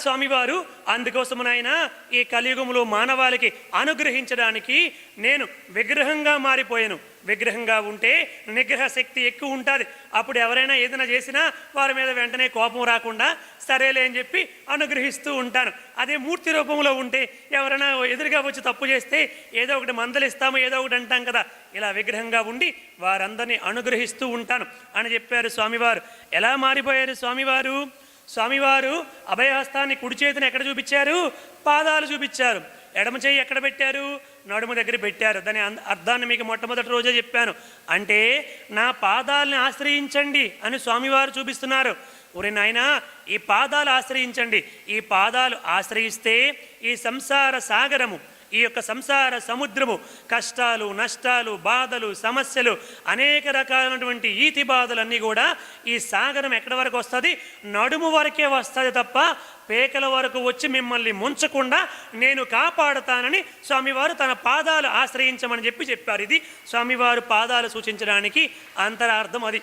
స్వామివారు అందుకోసమునైనా ఈ కలియుగంలో మానవాళికి అనుగ్రహించడానికి నేను విగ్రహంగా మారిపోయాను. విగ్రహంగా ఉంటే నిగ్రహ శక్తి ఎక్కువ ఉంటుంది. అప్పుడు ఎవరైనా ఏదైనా చేసినా వారి మీద వెంటనే కోపం రాకుండా సరేలే అని చెప్పి అనుగ్రహిస్తూ ఉంటాను. అదే మూర్తి రూపంలో ఉంటే ఎవరైనా ఎదురుగా వచ్చి తప్పు చేస్తే ఏదో ఒకటి మందలిస్తాము ఏదో ఒకటి అంటాం కదా. ఇలా విగ్రహంగా ఉండి వారందరినీ అనుగ్రహిస్తూ ఉంటాను. అని చెప్పారు స్వామివారు. ఎలా మారిపోయారు స్వామివారు? స్వామివారు అభయహస్తాన్ని కుడి చేతిని ఎక్కడ చూపించారు? పాదాలు చూపించారు. ఎడమ చేయి ఎక్కడ పెట్టారు? నడుము దగ్గర పెట్టారు. దాని అర్థాన్ని మీకు మొట్టమొదటి రోజే చెప్పాను. అంటే నా పాదాలని ఆశ్రయించండి అని స్వామివారు చూపిస్తున్నారు. ఒరే నాయన ఈ పాదాలు ఆశ్రయించండి. ఈ పాదాలు ఆశ్రయిస్తే ఈ సంసార సాగరము ఈ యొక్క సంసార సముద్రము కష్టాలు నష్టాలు బాధలు సమస్యలు అనేక రకాలైనటువంటి ఈతి బాధలన్నీ కూడా ఈ సాగరం ఎక్కడి వరకు వస్తుంది? నడుము వరకే వస్తుంది తప్ప పేకల వరకు వచ్చి మిమ్మల్ని ముంచకుండా నేను కాపాడుతానని స్వామివారు తన పాదాలు ఆశ్రయించమని చెప్పి చెప్పారు. ఇది స్వామివారు పాదాలు సూచించడానికి అంతరార్థం అది.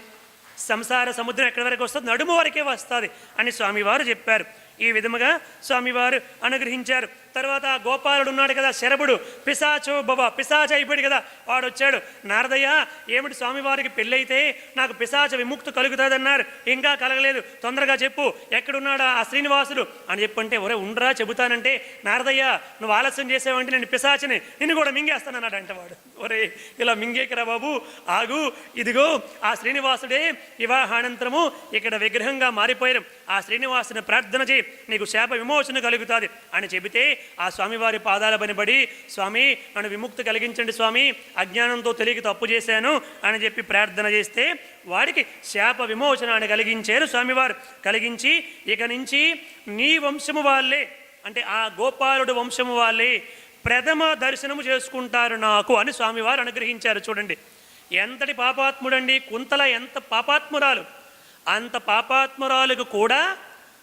సంసార సముద్రం ఎక్కడి వరకు వస్తుంది? నడుము వరకే వస్తుంది అని స్వామివారు చెప్పారు. ఈ విధముగా స్వామివారు అనుగ్రహించారు. తర్వాత ఆ గోపాలుడు ఉన్నాడు కదా శరభుడు. పిశాచో బాబా పిశాచ అయిపోయాడు కదా వాడు వచ్చాడు నారదయ్య ఏమిటి స్వామివారికి పెళ్ళైతే నాకు పిశాచ విముక్తి కలుగుతుందన్నారు. ఇంకా కలగలేదు. తొందరగా చెప్పు ఎక్కడున్నాడా ఆ శ్రీనివాసుడు? అని చెప్పంటే ఒరే ఉండరా చెబుతానంటే నారదయ్య నువ్వు ఆలస్యం చేసావంటే నేను పిశాచిని నిన్ను కూడా మింగేస్తానన్నాడు అంటే వాడు ఒరే ఇలా మింగేకరా బాబు. ఆగు ఇదిగో ఆ శ్రీనివాసుడే వివాహానంతరము ఇక్కడ విగ్రహంగా మారిపోయారు. ఆ శ్రీనివాసుని ప్రార్థన చేయి. నీకు శాప విమోచన కలుగుతుంది. అని చెబితే ఆ స్వామివారి పాదాల పనిబడి స్వామి నన్ను విముక్తి కలిగించండి స్వామి అజ్ఞానంతో తెలియక తప్పు చేశాను అని చెప్పి ప్రార్థన చేస్తే వాడికి శాప విమోచనాన్ని కలిగించారు స్వామివారు. కలిగించి ఇక నుంచి నీ వంశము వాళ్ళే అంటే ఆ గోపాలుడు వంశము వాళ్ళే ప్రథమ దర్శనము చేసుకుంటారు నాకు అని స్వామివారు అనుగ్రహించారు. చూడండి ఎంతటి పాపాత్ముడండి కుంతల ఎంత పాపాత్మురాలు అంత పాపాత్మురాలకు కూడా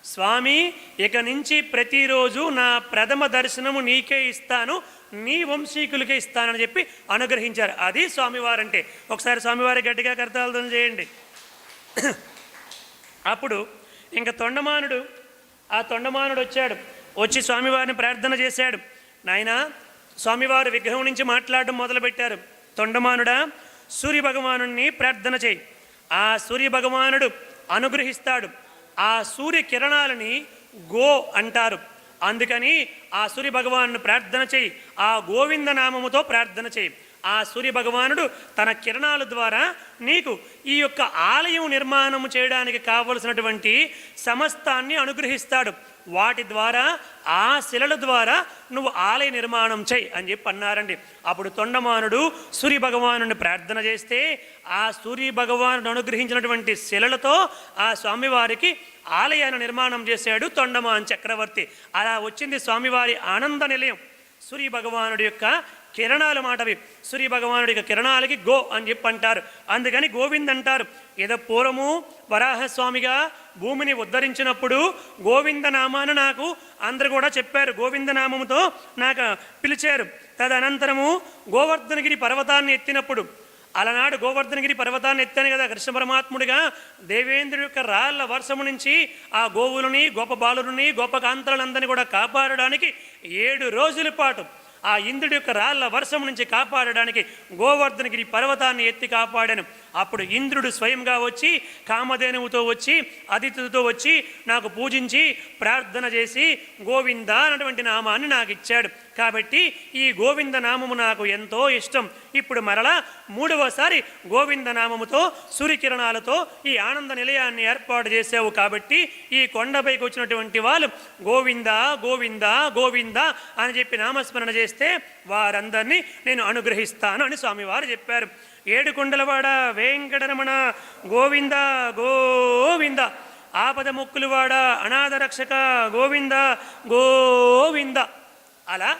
స్వామి ఇక నుంచి ప్రతిరోజు నా ప్రథమ దర్శనము నీకే ఇస్తాను నీ వంశీకులకే ఇస్తానని చెప్పి అనుగ్రహించారు. అది స్వామివారంటే. ఒకసారి స్వామివారి గట్టిగా కర్తాలతో చేయండి. అప్పుడు ఇంకా తొండమానుడు ఆ తొండమానుడు వచ్చాడు. వచ్చి స్వామివారిని ప్రార్థన చేశాడు. నాయనా స్వామివారు విగ్రహం నుంచి మాట్లాడడం మొదలుపెట్టారు. తొండమానుడా సూర్య భగవానుణ్ణి ప్రార్థన చేయి. ఆ సూర్య భగవానుడు అనుగ్రహిస్తాడు. ఆ సూర్య కిరణాలని గో అంటారు. అందుకని ఆ సూర్య భగవాను ప్రార్థన చేయి ఆ గోవింద నామముతో ప్రార్థన చేయి. ఆ సూర్య భగవానుడు తన కిరణాల ద్వారా నీకు ఈ యొక్క ఆలయం నిర్మాణము చేయడానికి కావలసినటువంటి సమస్తాన్ని అనుగ్రహిస్తాడు. వాటి ద్వారా ఆ శిలల ద్వారా నువ్వు ఆలయ నిర్మాణం చేయి అని చెప్పి అన్నారండి. అప్పుడు తొండమానుడు సూర్య భగవానుని ప్రార్థన చేస్తే ఆ సూర్య భగవానుడు అనుగ్రహించినటువంటి శిలలతో ఆ స్వామివారికి ఆలయాన్ని నిర్మాణం చేశాడు తొండమాన్ చక్రవర్తి. అలా వచ్చింది స్వామివారి ఆనంద నిలయం. సూర్య భగవానుడి యొక్క కిరణాలు మాటవి. సూర్య భగవానుడి యొక్క కిరణాలకి గో అని చెప్పి అంటారు. అందుకని గోవింద్ అంటారు. ఏదో పూర్వము వరాహస్వామిగా భూమిని ఉద్ధరించినప్పుడు గోవిందనామాను నాకు అందరు కూడా చెప్పారు. గోవిందనామముతో నాకు పిలిచారు. తదనంతరము గోవర్ధనగిరి పర్వతాన్ని ఎత్తినప్పుడు అలనాడు గోవర్ధనగిరి పర్వతాన్ని ఎత్తాను కదా కృష్ణ పరమాత్ముడిగా దేవేంద్రుడి యొక్క రాళ్ళ వర్షము నుంచి ఆ గోవులని గోప బాలుని గోపకాంతలందరినీ కూడా కాపాడడానికి ఏడు రోజుల పాటు ఆ ఇంద్రుడి యొక్క రాళ్ళ వర్షం నుంచి కాపాడడానికి గోవర్ధనగిరి పర్వతాన్ని ఎత్తి కాపాడాను. అప్పుడు ఇంద్రుడు స్వయంగా వచ్చి కామధేనువుతో వచ్చి అతిథులతో వచ్చి నాకు పూజించి ప్రార్థన చేసి గోవింద అన్నటువంటి నామాన్ని నాకు ఇచ్చాడు కాబట్టి ఈ గోవింద నామము నాకు ఎంతో ఇష్టం. ఇప్పుడు మరలా మూడవసారి గోవింద నామముతో సూర్యకిరణాలతో ఈ ఆనంద నిలయాన్ని ఏర్పాటు చేసావు కాబట్టి ఈ కొండపైకి వచ్చినటువంటి వాళ్ళు గోవింద గోవింద గోవింద అని చెప్పి నామస్మరణ చేస్తే వారందరినీ నేను అనుగ్రహిస్తాను అని స్వామివారు చెప్పారు. ఏడుకొండలవాడ వెంకటరమణ గోవింద గోవింద. ఆపద ముక్కులవాడ అనాథ రక్షక గోవింద గోవింద. అలా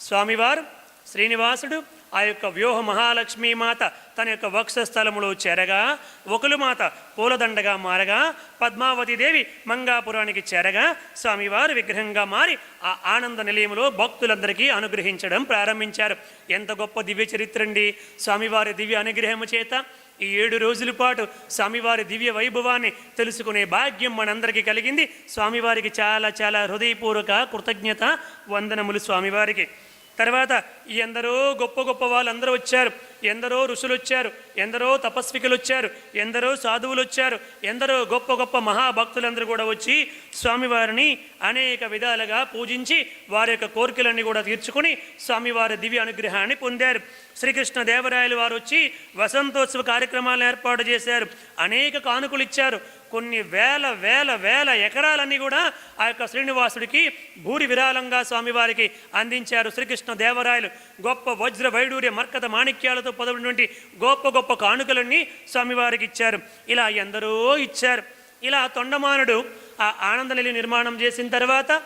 స్వామివారు శ్రీనివాసుడు ఆ యొక్క వ్యూహ మహాలక్ష్మీ మాత తన యొక్క వక్షస్థలములో చేరగా ఒకలు మాత పూలదండగా మారగా పద్మావతి దేవి మంగాపురానికి చేరగా స్వామివారు విగ్రహంగా మారి ఆ ఆనంద నిలయంలో భక్తులందరికీ అనుగ్రహించడం ప్రారంభించారు. ఎంత గొప్ప దివ్య చరిత్ర అండి. స్వామివారి దివ్య అనుగ్రహము చేత ఈ ఏడు రోజుల పాటు స్వామివారి దివ్య వైభవాన్ని తెలుసుకునే భాగ్యం మనందరికీ కలిగింది. స్వామివారికి చాలా చాలా హృదయపూర్వక కృతజ్ఞత వందనములు స్వామివారికి. తర్వాత ఈ అందరూ గొప్ప గొప్ప వాళ్ళందరూ వచ్చారు. ఎందరో ఋషులు వచ్చారు ఎందరో తపస్వికులు వచ్చారు ఎందరో సాధువులు వచ్చారు ఎందరో గొప్ప గొప్ప మహాభక్తులందరూ కూడా వచ్చి స్వామివారిని అనేక విధాలుగా పూజించి వారి యొక్క కోరికలన్నీ కూడా తీర్చుకుని స్వామివారి దివ్య అనుగ్రహాన్ని పొందారు. శ్రీకృష్ణ దేవరాయలు వారు వచ్చి వసంతోత్సవ కార్యక్రమాలు ఏర్పాటు చేశారు. అనేక కానుకలు ఇచ్చారు కొన్ని వేల వేల వేల ఎకరాలన్నీ కూడా ఆ యొక్క శ్రీనివాసుడికి భూరి విరాళంగా స్వామివారికి అందించారు శ్రీకృష్ణ దేవరాయలు. గొప్ప వజ్ర వైడూర్య మర్కత మాణిక్యాలతో పొదవినటువంటి గొప్ప గొప్ప కానుకలన్నీ స్వామివారికి ఇచ్చారు. ఇలా ఎందరో ఇచ్చారు. ఇలా తొండమానుడు ఆ ఆనందనిలి నిర్మాణం చేసిన తర్వాత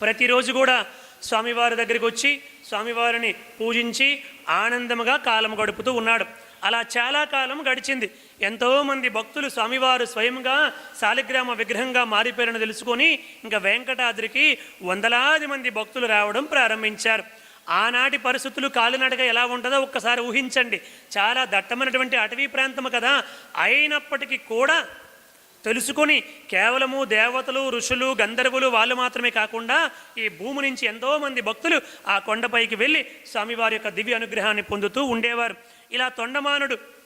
ప్రతిరోజు కూడా స్వామివారి దగ్గరికి వచ్చి స్వామివారిని పూజించి ఆనందముగా కాలం గడుపుతూ ఉన్నాడు. అలా చాలా కాలం గడిచింది. ఎంతోమంది భక్తులు స్వామివారు స్వయంగా శాలిగ్రామ విగ్రహంగా మారిపోయారని తెలుసుకొని ఇంకా వెంకటాద్రికి వందలాది మంది భక్తులు రావడం ప్రారంభించారు. ఆనాటి పరిస్థితులు కాలినడక ఎలా ఉంటుందో ఒక్కసారి ఊహించండి. చాలా దట్టమైనటువంటి అటవీ ప్రాంతం కదా. అయినప్పటికీ కూడా తెలుసుకొని కేవలము దేవతలు ఋషులు గంధర్వులు వాళ్ళు మాత్రమే కాకుండా ఈ భూమి నుంచి ఎంతోమంది భక్తులు ఆ కొండపైకి వెళ్ళి స్వామివారి యొక్క దివ్య అనుగ్రహాన్ని పొందుతూ ఉండేవారు. ఇలా తొండమానుడు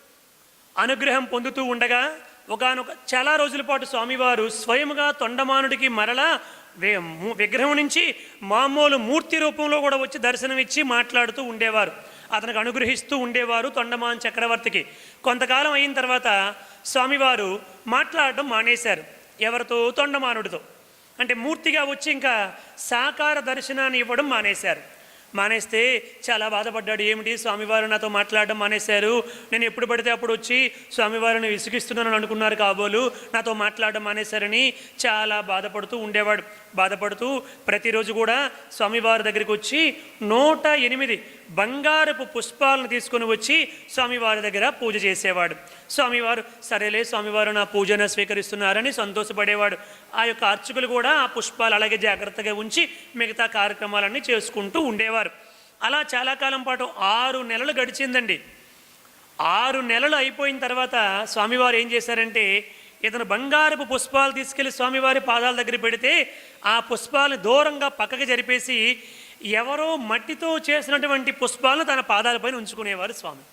అనుగ్రహం పొందుతూ ఉండగా ఒకనొక చాలా రోజుల పాటు స్వామివారు స్వయముగా తొండమానుడికి మరలా విగ్రహం నుంచి మామూలు మూర్తి రూపంలో కూడా వచ్చి దర్శనమిచ్చి మాట్లాడుతూ ఉండేవారు. అతనికి అనుగ్రహిస్తూ ఉండేవారు తొండమాన్ చక్రవర్తికి. కొంతకాలం అయిన తర్వాత స్వామివారు మాట్లాడడం మానేశారు. ఎవరితో? తొండమానుడితో. అంటే మూర్తిగా వచ్చి ఇంకా సాకార దర్శనాన్ని ఇవ్వడం మానేశారు. మానేస్తే చాలా బాధపడ్డాడు. ఏమిటి? స్వామివారు నాతో మాట్లాడడం మానేశారు. నేను ఎప్పుడు పడితే అప్పుడు వచ్చి స్వామివారిని విసిగిస్తున్నానని అనుకున్నారు కాబోలు. నాతో మాట్లాడడం మానేశారని చాలా బాధపడుతూ ఉండేవాడు. బాధపడుతూ ప్రతిరోజు కూడా స్వామివారి దగ్గరికి వచ్చి నూట ఎనిమిది బంగారపు పుష్పాలను తీసుకొని వచ్చి స్వామివారి దగ్గర పూజ చేసేవాడు. స్వామివారు సరేలే స్వామివారు నా పూజను స్వీకరిస్తున్నారని సంతోషపడేవాడు. ఆ యొక్క అర్చకులు కూడా ఆ పుష్పాలు అలాగే జాగ్రత్తగా ఉంచి మిగతా కార్యక్రమాలన్నీ చేసుకుంటూ ఉండేవారు. అలా చాలా కాలం పాటు ఆరు నెలలు గడిచిందండి. ఆరు నెలలు అయిపోయిన తర్వాత స్వామివారు ఏం చేశారంటే ఇతను బంగారపు పుష్పాలు తీసుకెళ్ళి స్వామివారి పాదాల దగ్గర పెడితే ఆ పుష్పాలను దూరంగా పక్కకి జరిపేసి ఎవరో మట్టితో చేసినటువంటి పుష్పాలను తన పాదాలపైన ఉంచుకునేవారు స్వామి.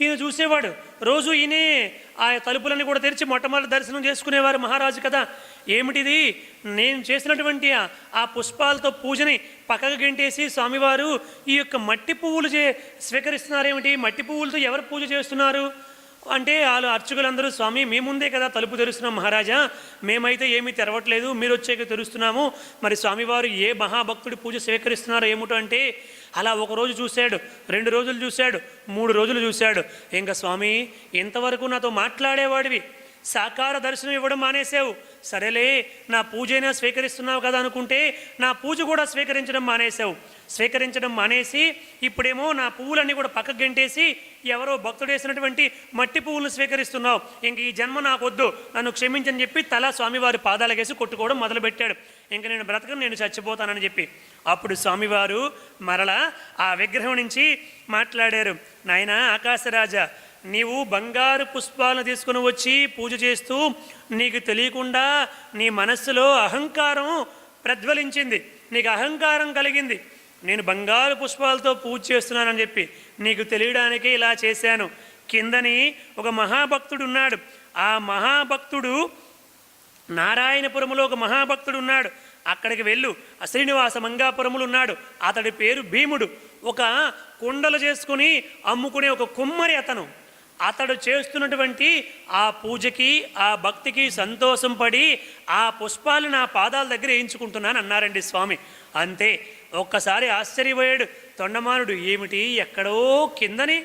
ఈయన చూసేవాడు. రోజు ఈయనే ఆ తలుపులన్నీ కూడా తెరిచి మొట్టమొదటి దర్శనం చేసుకునేవారు మహారాజు కదా. ఏమిటిది? నేను చేసినటువంటి ఆ- ఆ పుష్పాలతో పూజని పక్కకు గెంటేసి స్వామివారు ఈ యొక్క మట్టి పువ్వులు చే స్వీకరిస్తున్నారేమిటి? మట్టి పువ్వులతో ఎవరు పూజ చేస్తున్నారు? అంటే వాళ్ళు అర్చకులందరూ స్వామి మీ ముందే కదా తలుపు తెరుస్తున్నాం మహారాజా. మేమైతే ఏమీ తెరవట్లేదు. మీరు వచ్చాక తెరుస్తున్నాము. మరి స్వామివారు ఏ మహాభక్తుడి పూజ స్వీకరిస్తున్నారో ఏమిటో అంటే అలా ఒక రోజు చూశాడు రెండు రోజులు చూశాడు మూడు రోజులు చూశాడు. ఇంకా స్వామి ఇంతవరకు నాతో మాట్లాడేవాడివి? సాకార దర్శనం ఇవ్వడం మానేసావు సరేలే నా పూజైనా స్వీకరిస్తున్నావు కదా అనుకుంటే నా పూజ కూడా స్వీకరించడం మానేసావు స్వీకరించడం మానేసి ఇప్పుడేమో నా పువ్వులన్నీ కూడా పక్కకు గెంటేసి ఎవరో భక్తుడు వేసినటువంటి మట్టి పువ్వులను స్వీకరిస్తున్నావు. ఇంక ఈ జన్మ నాకొద్దు. నన్ను క్షమించని చెప్పి తల స్వామివారి పాదాలకేసి కొట్టుకోవడం మొదలుపెట్టాడు. ఇంక నేను బ్రతకను నేను చచ్చిపోతానని చెప్పి. అప్పుడు స్వామివారు మరలా ఆ విగ్రహం నుంచి మాట్లాడారు. నాయనా ఆకాశరాజా నీవు బంగారు పుష్పాలను తీసుకుని వచ్చి పూజ చేస్తూ నీకు తెలియకుండా నీ మనస్సులో అహంకారం ప్రజ్వలించింది. నీకు అహంకారం కలిగింది. నేను బంగారు పుష్పాలతో పూజ చేస్తున్నానని చెప్పి నీకు తెలియడానికి ఇలా చేశాను. కిందని ఒక మహాభక్తుడు ఉన్నాడు ఆ మహాభక్తుడు నారాయణపురములో ఒక మహాభక్తుడు ఉన్నాడు అక్కడికి వెళ్ళు. ఆ శ్రీనివాస మంగాపురములు ఉన్నాడు అతడి పేరు భీముడు. ఒక కుండలు చేసుకుని అమ్ముకునే ఒక కుమ్మరి అతను. అతడు చేస్తున్నటువంటి ఆ పూజకి ఆ భక్తికి సంతోషం పడి ఆ పుష్పాలు నా పాదాల దగ్గర వేయించుకుంటున్నాను అన్నారండి స్వామి. అంతే. ఒక్కసారి ఆశ్చర్యపోయాడు. తొండమానుడు ఏమిటి? ఎక్కడో కిందని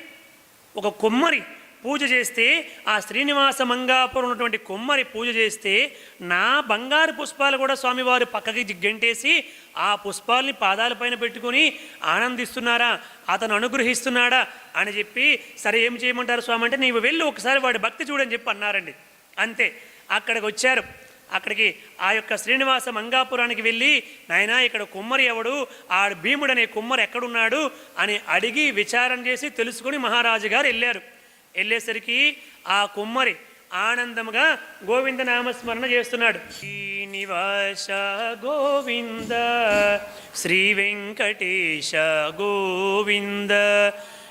ఒక కుమ్మరి పూజ చేస్తే ఆ శ్రీనివాస మంగాపురం ఉన్నటువంటి కుమ్మరి పూజ చేస్తే నా బంగారు పుష్పాలు కూడా స్వామివారు పక్కకి గెంటేసి ఆ పుష్పాల్ని పాదాలపైన పెట్టుకొని ఆనందిస్తున్నారా? అతను అనుగ్రహిస్తున్నాడా? అని చెప్పి సరే ఏం చేయమంటారు స్వామి అంటే నీవు వెళ్ళి ఒకసారి వాడి భక్తి చూడని చెప్పి అన్నారండి. అంతే. అక్కడికి వచ్చారు. అక్కడికి ఆ యొక్క శ్రీనివాస మంగాపురానికి వెళ్ళి నాయనా ఇక్కడ కుమ్మరి ఎవడు? ఆ భీముడనే కుమ్మరు కుమ్మరి ఎక్కడున్నాడు? అని అడిగి విచారం చేసి తెలుసుకుని మహారాజు గారు వెళ్ళారు. వెళ్ళేసరికి ఆ కుమ్మరి ఆనందముగా గోవింద నామస్మరణ చేస్తున్నాడు. శ్రీనివాస గోవింద శ్రీ వెంకటేశ గోవింద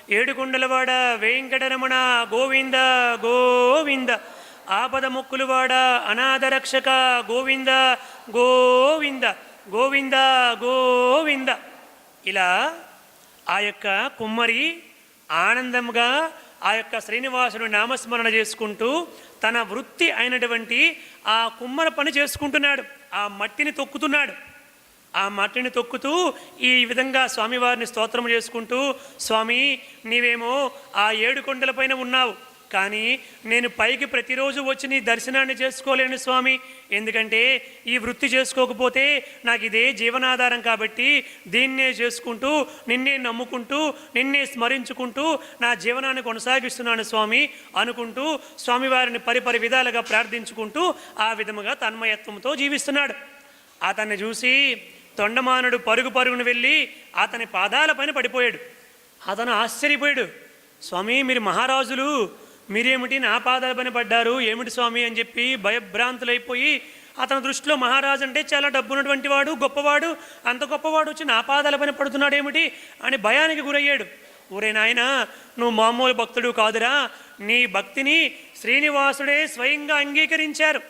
ఏడుకొండలవాడ వెంకటరమణ గోవింద గోవింద ఆపద మొక్కులవాడ అనాథరక్షక గోవింద గోవింద గోవింద గోవింద. ఇలా ఆ యొక్క కుమ్మరి ఆనందంగా ఆ యొక్క శ్రీనివాసుడు నామస్మరణ చేసుకుంటూ తన వృత్తి అయినటువంటి ఆ కుమ్మర పని చేసుకుంటున్నాడు. ఆ మట్టిని తొక్కుతున్నాడు. ఆ మట్టిని తొక్కుతూ ఈ విధంగా స్వామివారిని స్తోత్రం చేసుకుంటూ స్వామి నీవేమో ఆ ఏడు కొండలపైన ఉన్నావు. కానీ నేను పైకి ప్రతిరోజు వచ్చి నీ దర్శనాన్ని చేసుకోలేను స్వామి. ఎందుకంటే ఈ వృత్తి చేసుకోకపోతే నాకు ఇదే జీవనాధారం కాబట్టి దీన్నే చేసుకుంటూ నిన్నే నమ్ముకుంటూ నిన్నే స్మరించుకుంటూ నా జీవనాన్ని కొనసాగిస్తున్నాను స్వామి అనుకుంటూ స్వామివారిని పరిపరి విధాలుగా ప్రార్థించుకుంటూ ఆ విధముగా తన్మయత్వంతో జీవిస్తున్నాడు. అతన్ని చూసి తొండమానుడు పరుగు పరుగును వెళ్ళి అతని పాదాలపైన పడిపోయాడు. అతను ఆశ్చర్యపోయాడు. స్వామి మీరు మహారాజులు మీరేమిటి నా పాదాల పని పడ్డారు? ఏమిటి స్వామి అని చెప్పి భయభ్రాంతులైపోయి అతని దృష్టిలో మహారాజు అంటే చాలా డబ్బున్నటువంటి వాడు గొప్పవాడు అంత గొప్పవాడు వచ్చి నా పాదాలపైన పడుతున్నాడు ఏమిటి అని భయానికి గురయ్యాడు. ఊరే నాయన నువ్వు మామూలు భక్తుడు కాదురా. నీ భక్తిని శ్రీనివాసుడే స్వయంగా అంగీకరించారు.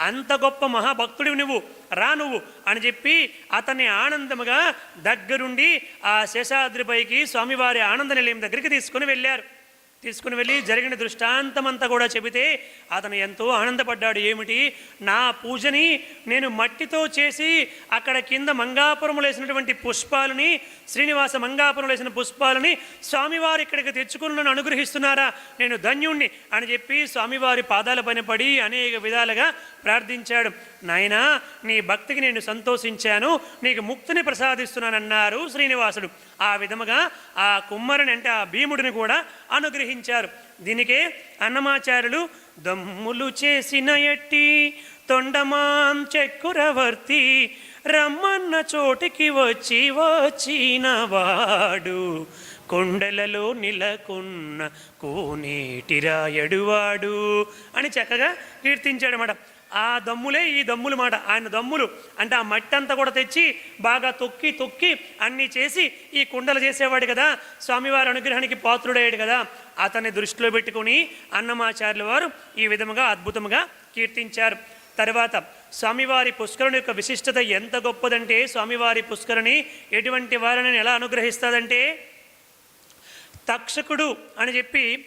అంత గొప్ప మహాభక్తుడు నువ్వు రా నువ్వు అని చెప్పి అతన్ని ఆనందముగా దగ్గరుండి ఆ శేషాద్రిపైకి స్వామివారి ఆనంద నిలయం దగ్గరికి తీసుకుని వెళ్ళారు. తీసుకుని వెళ్ళి జరిగిన దృష్టాంతమంతా కూడా చెబితే అతను ఎంతో ఆనందపడ్డాడు. ఏమిటి? నా పూజని నేను మట్టితో చేసి అక్కడ కింద మంగాపురములు వేసినటువంటి పుష్పాలని శ్రీనివాస మంగాపురంలో వేసిన పుష్పాలని స్వామివారు ఇక్కడికి తెచ్చుకుని నన్ను అనుగ్రహిస్తున్నారా? నేను ధన్యుణ్ణి అని చెప్పి స్వామివారి పాదాల పని పడి అనేక విధాలుగా ప్రార్థించాడు. నాయనా నీ భక్తికి నేను సంతోషించాను నీకు ముక్తిని ప్రసాదిస్తున్నానన్నారు శ్రీనివాసుడు. ఆ విధముగా ఆ కుమ్మరుని అంటే ఆ భీముడిని కూడా అనుగ్రహించారు. దీనికే అన్నమాచార్యులు దమ్ములు చేసిన ఎట్టి తొండమాం చెక్కురవర్తి రమ్మన్న చోటికి వచ్చి వచ్చినవాడు. కొండలలో నిలకొన్న కోనేటి రాయడువాడు అని చక్కగా కీర్తించాడు మాట ఆ దమ్ములే ఈ దమ్ములు మాట. ఆయన దమ్ములు. అంటే ఆ మట్టి అంతా కూడా తెచ్చి బాగా తొక్కి తొక్కి అన్నీ చేసి ఈ కుండలు చేసేవాడు కదా. స్వామివారి అనుగ్రహానికి పాత్రుడయ్యాడు కదా. అతన్ని దృష్టిలో పెట్టుకొని అన్నమాచార్యుల వారు ఈ విధముగా అద్భుతముగా కీర్తించారు. తర్వాత స్వామివారి పుష్కరుని యొక్క విశిష్టత ఎంత గొప్పదంటే స్వామివారి పుష్కరుని ఎటువంటి వారిని ఎలా అనుగ్రహిస్తుందంటే తక్షకుడు అని చెప్పి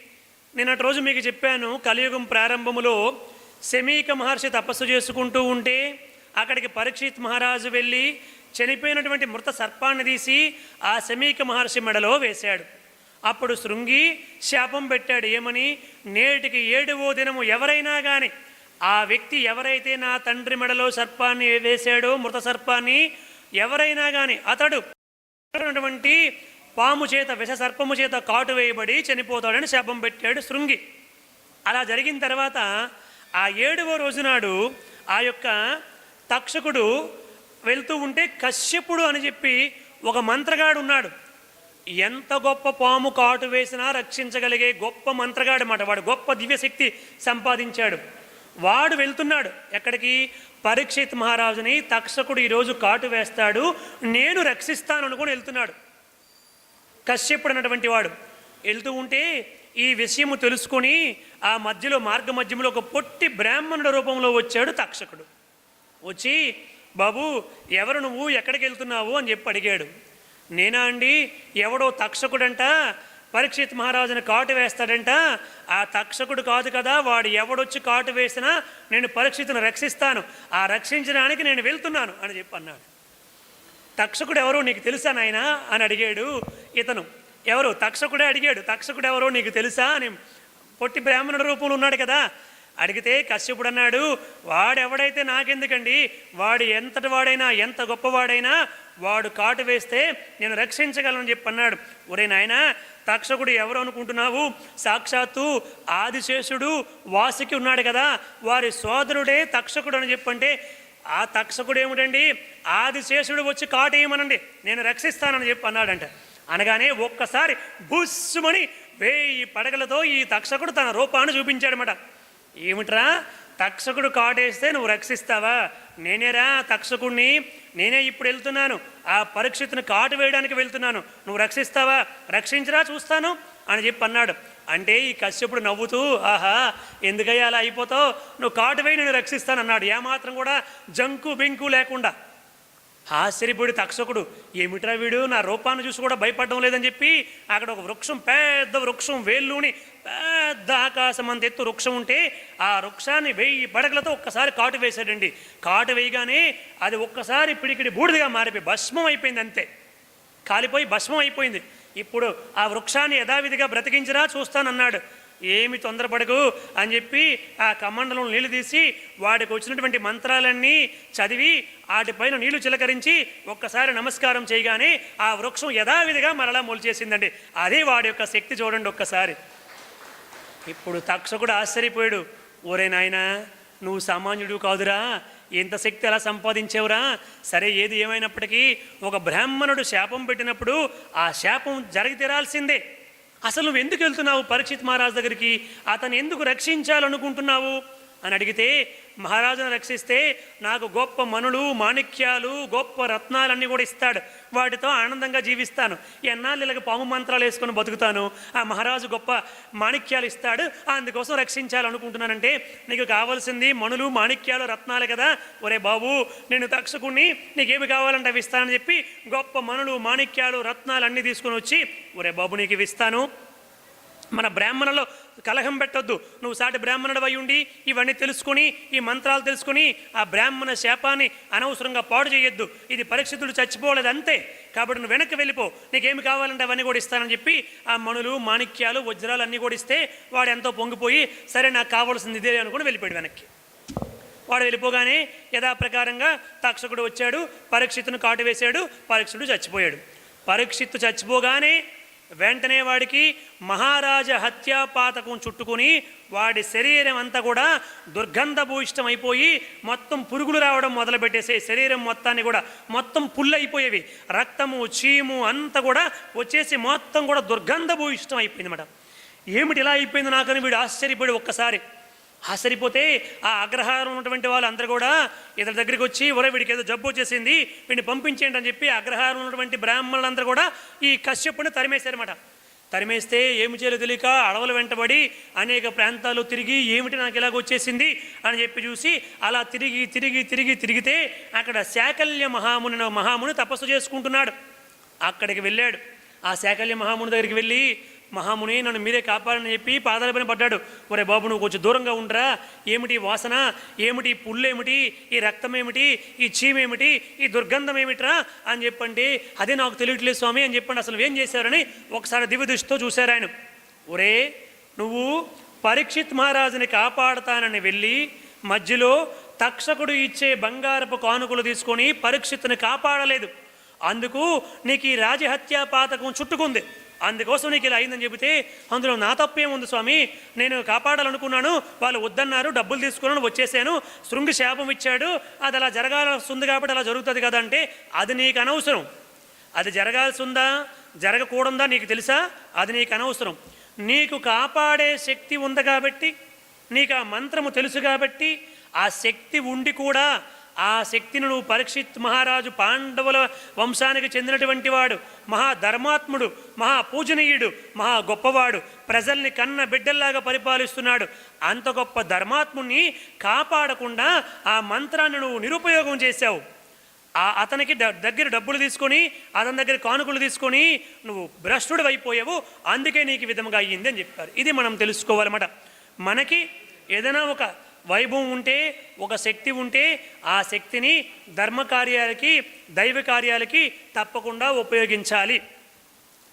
నిన్నటి రోజు మీకు చెప్పాను. కలియుగం ప్రారంభములో శమీక మహర్షి తపస్సు చేసుకుంటూ ఉంటే అక్కడికి పరీక్షిత్ మహారాజు వెళ్ళి చనిపోయినటువంటి మృత సర్పాన్ని తీసి ఆ శమీక మహర్షి మెడలో వేశాడు. అప్పుడు శృంగి శాపం పెట్టాడు. ఏమని? నేటికి ఏడవో దినము ఎవరైనా కానీ ఆ వ్యక్తి ఎవరైతే నా తండ్రి మెడలో సర్పాన్ని వేశాడో మృత సర్పాన్ని ఎవరైనా కానీ అతడు పాము చేత విష సర్పము చేత కాటు వేయబడి చనిపోతాడని శాపం పెట్టాడు శృంగి. అలా జరిగిన తర్వాత ఆ ఏడవ రోజునాడు ఆ యొక్క తక్షకుడు వెళ్తూ ఉంటే కశ్యపుడు అని చెప్పి ఒక మంత్రగాడు ఉన్నాడు. ఎంత గొప్ప పాము కాటు వేసినా రక్షించగలిగే గొప్ప మంత్రగాడు అన్నమాట. వాడు గొప్ప దివ్యశక్తి సంపాదించాడు. వాడు వెళ్తున్నాడు. ఎక్కడికి? పరీక్షిత్ మహారాజుని తక్షకుడు ఈరోజు కాటు వేస్తాడు. నేను రక్షిస్తాను అనుకుని వెళ్తున్నాడు. కశ్యపుడు అన్నటువంటి వాడు వెళ్తూ ఉంటే ఈ విషయము తెలుసుకొని ఆ మధ్యలో మార్గ మధ్యంలో ఒక పొట్టి బ్రాహ్మణుడు రూపంలో వచ్చాడు తక్షకుడు. వచ్చి బాబు ఎవరు నువ్వు? ఎక్కడికి వెళ్తున్నావు? అని చెప్పి అడిగాడు. నేనా అండి? ఎవడో తక్షకుడంట పరీక్షిత్ మహారాజుని కాటు వేస్తాడంట. ఆ తక్షకుడు కాదు కదా వాడు ఎవడొచ్చి కాటు వేసినా నేను పరీక్షితును రక్షిస్తాను. ఆ రక్షించడానికి నేను వెళ్తున్నాను అని చెప్పి అన్నాడు. తక్షకుడు ఎవరో? నీకు తెలుసా నాయనా? అని అడిగాడు ఇతను. ఎవరు? తక్షకుడే అడిగాడు. తక్షకుడు ఎవరో నీకు తెలుసా అని పొట్టి బ్రాహ్మణుడు రూపంలో ఉన్నాడు కదా. అడిగితే కశ్యపుడు అన్నాడు వాడెవడైతే నాకెందుకండి? వాడు ఎంతటి వాడైనా ఎంత గొప్పవాడైనా వాడు కాటు వేస్తే నేను రక్షించగలను చెప్పి అన్నాడు. ఒరే నాయన తక్షకుడు ఎవరు అనుకుంటున్నావు? సాక్షాత్తు ఆదిశేషుడు వాసుకి ఉన్నాడు కదా. వారి సోదరుడే తక్షకుడు అని చెప్పంటే ఆ తక్షకుడు ఏమిటండి? ఆదిశేషుడు వచ్చి కాటేయమనండి నేను రక్షిస్తానని చెప్పి అన్నాడంట. అనగానే ఒక్కసారి బుస్సుమని వేయి పడగలతో ఈ తక్షకుడు తన రూపాన్ని చూపించాడనమాట ఏమిట్రా? తక్షకుడు కాటేస్తే నువ్వు రక్షిస్తావా? నేనేరా తక్షకుడిని నేనే ఇప్పుడు వెళ్తున్నాను. ఆ పరీక్షిత్తును కాటు వేయడానికి వెళ్తున్నాను. నువ్వు రక్షిస్తావా? రక్షించరా చూస్తాను అని చెప్పి అన్నాడు. అంటే ఈ కశ్యపుడు నవ్వుతూ ఆహా ఎందుకయ్యా అలా అయిపోతావు? నువ్వు కాటు వేయి నేను రక్షిస్తానన్నాడు. ఏమాత్రం కూడా జంకు బెంకు లేకుండా. ఆశ్చర్యపడి తక్షకుడు ఏమిట్రా వీడు? నా రూపాన్ని చూసి కూడా భయపడడం లేదని చెప్పి అక్కడ ఒక వృక్షం పెద్ద వృక్షం వేళ్ళుని పెద్ద ఆకాశం అంత ఎత్తు వృక్షం ఉంటే ఆ వృక్షాన్ని వెయ్యి పడగలతో ఒక్కసారి కాటు వేశాడండి. కాటు వేయగానే అది ఒక్కసారి పిడికిడి బూడిదగా మారిపోయి భస్మం అయిపోయింది అంతే. కాలిపోయి భస్మం అయిపోయింది. ఇప్పుడు ఆ వృక్షాన్ని యథావిధిగా బ్రతికించిరా చూస్తానన్నాడు. ఏమి తొందరపడకు అని చెప్పి ఆ కమండలం నీళ్ళు తీసి వాడికి వచ్చినటువంటి మంత్రాలన్నీ చదివి వాటిపైన నీళ్ళు చిలకరించి ఒక్కసారి నమస్కారం చేయగానే ఆ వృక్షం యథావిధిగా మరలా మొలిచేసిందండి. అదే వాడి యొక్క శక్తి చూడండి ఒక్కసారి. ఇప్పుడు తక్షకుడు ఆశ్చర్యపోయాడు. ఓరే నాయనా నువ్వు సామాన్యుడు కాదురా. ఇంత శక్తి ఎలా సంపాదించావురా? సరే ఏది ఏమైనప్పటికీ ఒక బ్రాహ్మణుడు శాపం పెట్టినప్పుడు ఆ శాపం జరిగి తీరాల్సిందే. అసలు నువ్వు ఎందుకు వెళ్తున్నావు పరీక్షిత్ మహారాజ్ దగ్గరికి? అతను ఎందుకు రక్షించాలనుకుంటున్నావు? అని అడిగితే మహారాజును రక్షిస్తే నాకు గొప్ప మనులు మాణిక్యాలు గొప్ప రత్నాలన్నీ కూడా ఇస్తాడు. వాటితో ఆనందంగా జీవిస్తాను. ఎన్నాళ్ళు ఇలాగ పాము మంత్రాలు వేసుకొని బతుకుతాను? ఆ మహారాజు గొప్ప మాణిక్యాలు ఇస్తాడు. అందుకోసం రక్షించాలనుకుంటున్నానంటే నీకు కావాల్సింది మనులు మాణిక్యాలు రత్నాలు కదా. ఒరే బాబు నేను తక్షకుణ్ణి నీకేమి కావాలంటే అవి ఇస్తానని చెప్పి గొప్ప మనులు మాణిక్యాలు రత్నాలు అన్నీ తీసుకొని వచ్చి ఒరే బాబు నీకు ఇవి ఇస్తాను. మన బ్రాహ్మణులో కలహం పెట్టొద్దు. నువ్వు సాటి బ్రాహ్మణుడు అయి ఉండి ఇవన్నీ తెలుసుకొని ఈ మంత్రాలు తెలుసుకొని ఆ బ్రాహ్మణ శాపాన్ని అనవసరంగా పాడు చేయొద్దు. ఇది పరీక్షితుడు చచ్చిపోలేదు అంతే కాబట్టి నువ్వు వెనక్కి వెళ్ళిపో. నీకేమి కావాలంటే అవన్నీ కూడా ఇస్తానని చెప్పి ఆ మణులు మాణిక్యాలు వజ్రాలు అన్నీ కూడా ఇస్తే వాడు ఎంతో పొంగిపోయి సరే నాకు కావాల్సింది ఇదే అనుకుని వెళ్ళిపోయాడు వెనక్కి. వాడు వెళ్ళిపోగానే యథాప్రకారంగా తక్షకుడు వచ్చాడు పరీక్షిత్తును కాటు వేశాడు పరీక్షుడు చచ్చిపోయాడు. పరీక్షిత్తు చచ్చిపోగానే వెంటనే వాడికి మహారాజ హత్యాపాతకం చుట్టుకొని వాడి శరీరం అంతా కూడా దుర్గంధభూయిష్టమైపోయి మొత్తం పురుగులు రావడం మొదలుపెట్టేసే శరీరం మొత్తాన్ని కూడా మొత్తం పుల్లైపోయేవి. రక్తము చీము అంతా కూడా వచ్చేసి మొత్తం కూడా దుర్గంధభూయిష్టం అయిపోయింది అన్నమాట ఏమిటి ఇలా అయిపోయింది నాకని వీడు ఆశ్చర్యపడి ఒక్కసారి. ఆశ్చర్యపోతే ఆ అగ్రహారం ఉన్నటువంటి వాళ్ళు అందరూ కూడా ఇతని దగ్గరికి వచ్చి ఒరే వీడికి ఏదో జబ్బు వచ్చేసింది వీడిని పంపించేయండి అని చెప్పి అగ్రహారం ఉన్నటువంటి బ్రాహ్మణులందరూ కూడా ఈ కశ్యపుని తరిమేశారన్నమాట. తరిమేస్తే ఏమి చేయాలో తెలియక అడవులు వెంటబడి అనేక ప్రాంతాలు తిరిగి ఏమిటి నాకు ఇలాగ వచ్చేసింది? అని చెప్పి చూసి అలా తిరిగి తిరిగి తిరిగి తిరిగితే అక్కడ శాకల్య మహాముని మహాముని తపస్సు చేసుకుంటున్నాడు. అక్కడికి వెళ్ళాడు. ఆ శాకల్య మహాముని దగ్గరికి వెళ్ళి మహాముని నన్ను మీరే కాపాడని చెప్పి పాదాలపైన పడ్డాడు. ఒరే బాబు నువ్వు కొంచెం దూరంగా ఉండరా. ఏమిటి వాసన? ఏమిటి పుల్లేమిటి? ఈ రక్తం ఏమిటి ఈ చీమేమిటి? ఈ దుర్గంధం ఏమిట్రా అని చెప్పండి. అదే నాకు తెలియట్లేదు స్వామి అని చెప్పండి. అసలు ఏం చేశారని ఒకసారి దివ్య దృష్టితో చూశారు ఆయన. ఒరే నువ్వు పరీక్షిత్ మహారాజుని కాపాడతానని వెళ్ళి మధ్యలో తక్షకుడు ఇచ్చే బంగారపు కానుకలు తీసుకొని పరీక్షిత్తుని కాపాడలేదు. అందుకు నీకు ఈ రాజహత్యా పాతకం చుట్టుకుంది. అందుకోసం నీకు ఇలా అయిందని చెబితే అందులో నా తప్పేముంది స్వామి? నేను కాపాడాలనుకున్నాను వాళ్ళు వద్దన్నారు డబ్బులు తీసుకున్నాను వచ్చేసాను శృంగి శాపం ఇచ్చాడు అది అలా జరగాల్సి ఉంది కాబట్టి అలా జరుగుతుంది కదా అంటే అది నీకు అనవసరం. అది జరగాల్సి ఉందా జరగకూడదా నీకు తెలుసా? అది నీకు అనవసరం. నీకు కాపాడే శక్తి ఉంది కాబట్టి నీకు ఆ మంత్రము తెలుసు కాబట్టి ఆ శక్తి ఉండి కూడా ఆ శక్తిని నువ్వు పరీక్షిత్ మహారాజు పాండవుల వంశానికి చెందినటువంటి వాడు మహా ధర్మాత్ముడు మహా పూజనీయుడు మహా గొప్పవాడు ప్రజల్ని కన్న బిడ్డల్లాగా పరిపాలిస్తున్నాడు. అంత గొప్ప ధర్మాత్ముని కాపాడకుండా ఆ మంత్రాన్ని నువ్వు నిరుపయోగం చేశావు. ఆ అతనికి దగ్గర డబ్బులు తీసుకొని అతని దగ్గర కానుకలు తీసుకొని నువ్వు భ్రష్టుడు అయిపోయావు. అందుకే నీకు విధంగా అయ్యింది అని చెప్పారు. ఇది మనం తెలుసుకోవాలన్నమాట. మనకి ఏదైనా ఒక వైభవం ఉంటే ఒక శక్తి ఉంటే ఆ శక్తిని ధర్మ కార్యాలకి దైవ కార్యాలకి తప్పకుండా ఉపయోగించాలి.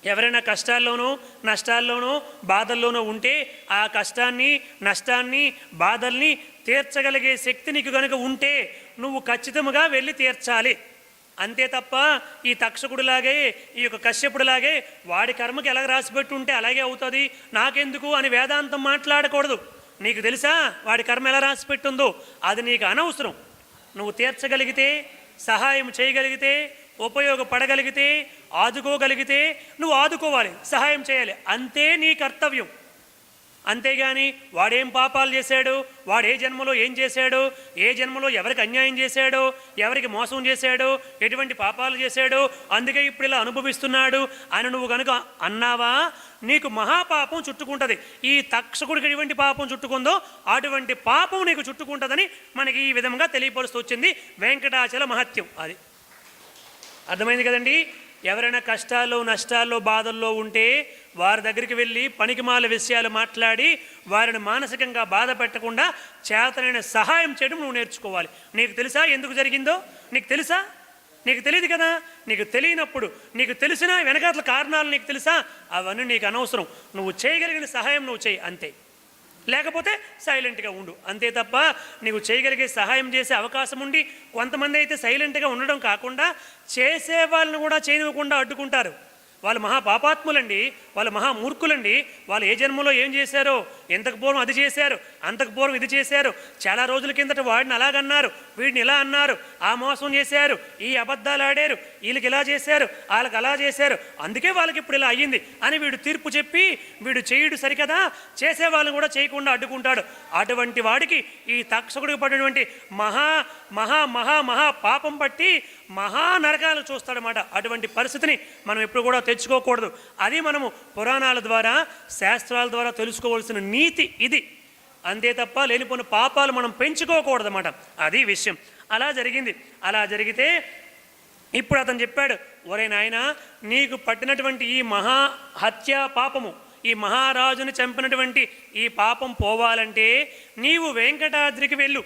ఎవరైనా కష్టాల్లోనో నష్టాల్లోనో బాధల్లోనో ఉంటే ఆ కష్టాన్ని నష్టాన్ని బాధల్ని తీర్చగలిగే శక్తి నీకు కనుక ఉంటే నువ్వు ఖచ్చితంగా వెళ్ళి తీర్చాలి. అంతే తప్ప ఈ తక్షకుడిలాగే ఈ యొక్క కశ్యపుడిలాగే వాడి కర్మకి ఎలా రాసిపెట్టి ఉంటే అలాగే అవుతుంది. నాకెందుకు అని వేదాంతం మాట్లాడకూడదు. నీకు తెలుసా? వాడి కర్మ ఎలా రాసిపెట్టుందో? అది నీకు అనవసరం. నువ్వు తీర్చగలిగితే సహాయం చేయగలిగితే ఉపయోగపడగలిగితే ఆదుకోగలిగితే నువ్వు ఆదుకోవాలి సహాయం చేయాలి. అంతే నీ కర్తవ్యం. అంతేగాని వాడేం పాపాలు చేశాడు? వాడు ఏ జన్మలో ఏం చేశాడు? ఏ జన్మలో ఎవరికి అన్యాయం చేశాడు? ఎవరికి మోసం చేశాడు? ఎటువంటి పాపాలు చేశాడు? అందుకే ఇప్పుడు ఇలా అనుభవిస్తున్నాడు. అని నువ్వు కనుక అన్నావా నీకు మహాపాపం చుట్టుకుంటుంది. ఈ తక్షకుడికి ఎటువంటి పాపం చుట్టుకుందో అటువంటి పాపం నీకు చుట్టుకుంటుందని మనకి ఈ విధంగా తెలియపరుస్తూ వచ్చింది వెంకటాచల మహత్యం. అది అర్థమైంది కదండి? ఎవరైనా కష్టాల్లో నష్టాల్లో బాధల్లో ఉంటే వారి దగ్గరికి వెళ్ళి పనికిమాల విషయాలు మాట్లాడి వారిని మానసికంగా బాధ పెట్టకుండా చేతనైన సహాయం చేయడం నువ్వు నేర్చుకోవాలి. నీకు తెలుసా ఎందుకు జరిగిందో? నీకు తెలుసా? నీకు తెలియదు కదా? నీకు తెలియనప్పుడు నీకు తెలిసిన వెనకాతల కారణాలు నీకు తెలుసా? అవన్నీ నీకు అనవసరం. నువ్వు చేయగలిగిన సహాయం నువ్వు చేయి అంతే. లేకపోతే సైలెంట్గా ఉండు. అంతే తప్ప నీకు చేయగలిగే సహాయం చేసే అవకాశం ఉండి కొంతమంది అయితే సైలెంట్గా ఉండడం కాకుండా చేసే వాళ్ళని కూడా చేయనివ్వకుండా అడ్డుకుంటారు. వాళ్ళు మహాపాపాత్ములండి వాళ్ళు మహా మూర్ఖులండి వాళ్ళు ఏ జన్మలో ఏం చేశారో ఎంతకు పూర్వం అది చేశారు అంతకు పూర్వం ఇది చేశారు. చాలా రోజుల కిందట వాడిని అలాగన్నారు. వీడిని ఇలా అన్నారు. ఆ మోసం చేశారు. ఈ అబద్ధాలు ఆడారు. వీళ్ళకి ఇలా చేశారు. వాళ్ళకి అలా చేశారు. అందుకే వాళ్ళకి ఇప్పుడు ఇలా అయ్యింది అని వీడు తీర్పు చెప్పి వీడు చేయుడు సరికదా? చేసే వాళ్ళని కూడా చేయకుండా అడ్డుకుంటాడు. అటువంటి వాడికి ఈ తక్షకుడికి పడినటువంటి మహా మహా మహా మహా పాపం పట్టి మహా నరకాలు చూస్తాడనమాట అటువంటి పరిస్థితిని మనం ఎప్పుడు కూడా తెచ్చుకోకూడదు. అది మనము పురాణాల ద్వారా శాస్త్రాల ద్వారా తెలుసుకోవాల్సిన నీతి ఇది. అంతే తప్ప లేనిపోయిన పాపాలు మనం పెంచుకోకూడదన్నమాట. అది విషయం. అలా జరిగింది. అలా జరిగితే ఇప్పుడు అతను చెప్పాడు ఒరే నాయన నీకు పట్టినటువంటి ఈ మహా హత్య పాపము ఈ మహారాజుని చంపినటువంటి ఈ పాపం పోవాలంటే నీవు వెంకటాద్రికి వెళ్ళు.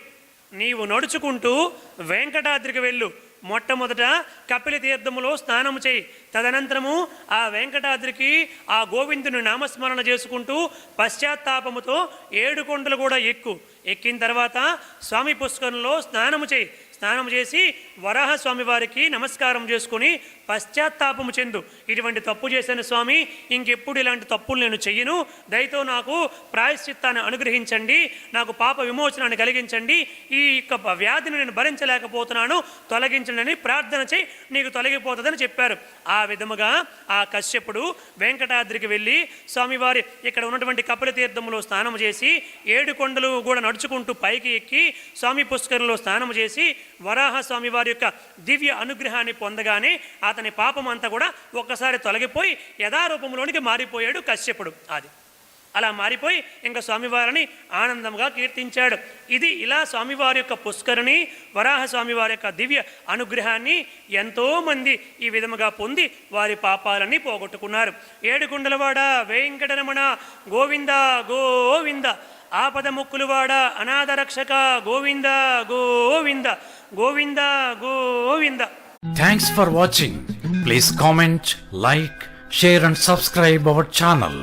నీవు నడుచుకుంటూ వెంకటాద్రికి వెళ్ళు. మొట్టమొదట కపిల తీర్థములో స్నానము చేయి. తదనంతరము ఆ వెంకటాద్రికి ఆ గోవిందుని నామస్మరణ చేసుకుంటూ పశ్చాత్తాపముతో ఏడు కొండలు కూడా ఎక్కు. ఎక్కిన తర్వాత స్వామి పుష్కరంలో స్నానము చేయి. స్నానం చేసి వరాహ స్వామి వారికి నమస్కారం చేసుకుని పశ్చాత్తాపము చెందు. ఇటువంటి తప్పు చేశాను స్వామి ఇంకెప్పుడు ఇలాంటి తప్పులు నేను చెయ్యను. దయతో నాకు ప్రాయశ్చిత్తాన్ని అనుగ్రహించండి నాకు పాప విమోచనాన్ని కలిగించండి. ఈ యొక్క వ్యాధిని నేను భరించలేకపోతున్నాను తొలగించండి అని ప్రార్థన చేయి నీకు తొలగిపోతుందని చెప్పారు. ఆ విధముగా ఆ కశ్యపుడు వెంకటాద్రికి వెళ్ళి స్వామివారి ఇక్కడ ఉన్నటువంటి కపిల తీర్థంలో స్నానం చేసి ఏడు కొండలు కూడా నడుచుకుంటూ పైకి ఎక్కి స్వామి పుష్కరంలో స్నానం చేసి వరాహస్వామి వారి యొక్క దివ్య అనుగ్రహాన్ని పొందగానే అతని పాపం అంతా కూడా ఒక్కసారి తొలగిపోయి యథారూపంలోనికి మారిపోయాడు కశ్యపుడు. అది. అలా మారిపోయి ఇంకా స్వామివారిని ఆనందంగా కీర్తించాడు. ఇది ఇలా స్వామివారి యొక్క పుష్కరిణి వరాహ స్వామివారి యొక్క దివ్య అనుగ్రహాన్ని ఎంతోమంది ఈ విధముగా పొంది వారి పాపాలని పోగొట్టుకున్నారు. ఏడుగుండలవాడ వెంకటరమణ గోవింద గోవింద ఆపద ముక్కులువాడ అనాథ రక్షక Govinda Govinda Govinda Govinda thanks for watching please comment like share and subscribe our channel